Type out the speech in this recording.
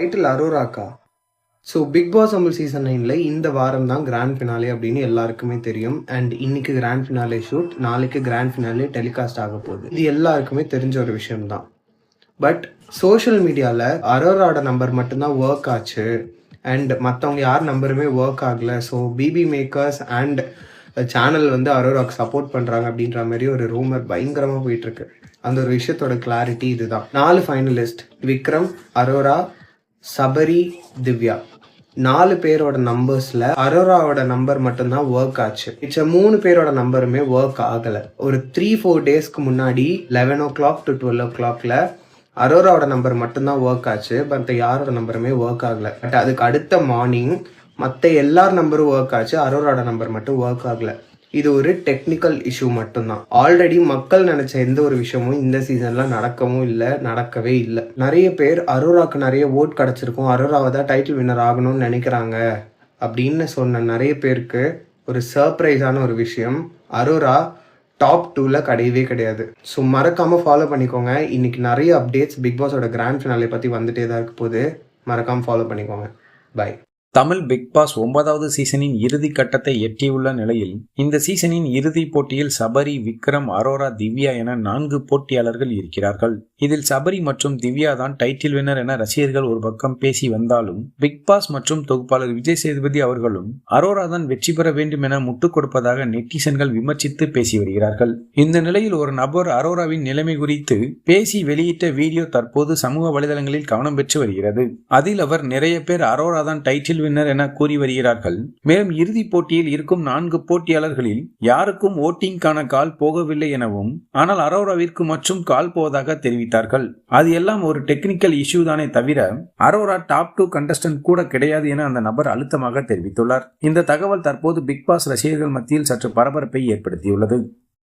Title அரோராக்கா. So big boss Tamil season நைனில் இந்த வாரம் தான் கிராண்ட் ஃபினாலே அப்படின்னு எல்லாருக்குமே தெரியும். அண்ட் இன்னைக்கு கிராண்ட் ஃபினாலே ஷூட் நாளைக்கு கிராண்ட் ஃபினாலே டெலிகாஸ்ட் ஆக போகுது. இது எல்லாருக்குமே தெரிஞ்ச ஒரு விஷயம்தான் பட் சோஷியல் மீடியாவில் அரோராட நம்பர் மட்டும்தான் ஒர்க் ஆச்சு. அண்ட் மற்றவங்க யார் நம்பருமே ஒர்க் ஆகலை. So BB makers and channel வந்து அரோராக்கு சப்போர்ட் பண்ணுறாங்க அப்படின்ற மாதிரி ஒரு ரூமர் பயங்கரமாக போயிட்டுருக்கு அந்த ஒரு விஷயத்தோட கிளாரிட்டி இதுதான். நாலு ஃபைனலிஸ்ட் விக்ரம் அரோரா சபரி திவ்யா. நாலு பேரோட நம்பர்ஸ்ல அரோராவோட நம்பர் மட்டும்தான் ஒர்க் ஆச்சு. மிச்ச மூணு பேரோட நம்பருமே ஒர்க் ஆகல. ஒரு த்ரீ ஃபோர் டேஸ்க்கு முன்னாடி eleven o'clock to twelve ஓ கிளாக்ல அரோராவோட நம்பர் மட்டும்தான் ஒர்க் ஆச்சு. மற்ற யாரோட நம்பருமே ஒர்க் ஆகல. பட் அதுக்கு அடுத்த மார்னிங் மற்ற எல்லார் நம்பரும் ஒர்க் ஆச்சு. அரோராவோட நம்பர் மட்டும் ஒர்க் ஆகலை. இது ஒரு டெக்னிக்கல் இஷ்யூ மட்டும்தான். ஆல்ரெடி மக்கள் நினைச்ச எந்த ஒரு விஷயமும் இந்த சீசன்ல நடக்கவும் இல்லை நடக்கவே இல்லை. நிறைய பேர் அரோராக்கு நிறைய ஓட் கிடைச்சிருக்கும். அரோராவை தான் டைட்டில் வின்னர் ஆகணும்னு நினைக்கிறாங்க. அப்படின்னு சொன்ன நிறைய பேருக்கு ஒரு சர்ப்ரைஸான ஒரு விஷயம். அரோரா டாப் டூவில் கிடையவே கிடையாது. ஸோ மறக்காமல் ஃபாலோ பண்ணிக்கோங்க. இன்னைக்கு நிறைய அப்டேட்ஸ் பிக் பாஸோட கிராண்ட் ஃபினாலே பற்றி வந்துட்டே தான் இருக்க போது மறக்காமல் ஃபாலோ பண்ணிக்கோங்க. பை தமிழ் பிக் பாஸ் ஒன்பதாவது சீசனின் இறுதி கட்டத்தை எட்டியுள்ள நிலையில் இந்த சீசனின் இறுதி போட்டியில் சபரி விக்ரம் அரோரா திவ்யா என நான்கு போட்டியாளர்கள் இருக்கிறார்கள். இதில் சபரி மற்றும் திவ்யா தான் டைட்டில் வின்னர் என ரசிகர்கள் ஒரு பக்கம் பேசி வந்தாலும் பிக் பாஸ் மற்றும் தொகுப்பாளர் விஜய் சேதுபதி அவர்களும் அரோரா தான் வெற்றி பெற வேண்டும் என முட்டுக் கொடுப்பதாக நெட்டிசன்கள் விமர்சித்து பேசி வருகிறார்கள். இந்த நிலையில் ஒரு நபர் அரோராவின் நிலைமை குறித்து பேசி வெளியிட்ட வீடியோ தற்போது சமூக வலைதளங்களில் கவனம் பெற்று வருகிறது. அதில் அவர் நிறைய பேர் அரோரா தான் டைட்டில் வின்னர் என கூறி வருகிறார்கள். மேலும் இறுதிப் போட்டியில் இருக்கும் நான்கு போட்டியாளர்களில் யாருக்கும் ஓட்டிங்கான கால் போகவில்லை எனவும் ஆனால் அரோராவிற்கு மற்றும் கால் போவதாக தெரிவித்தார்கள். அது எல்லாம் ஒரு டெக்னிக்கல் இஷ்யூ தானே தவிர அரோரா டாப் டூ கண்டஸ்டன்ட் கூட கிடையாது என அந்த நபர் அழுத்தமாக தெரிவித்துள்ளார். இந்த தகவல் தற்போது பிக் பாஸ் ரசிகர்கள் மத்தியில் சற்று பரபரப்பை ஏற்படுத்தியுள்ளது.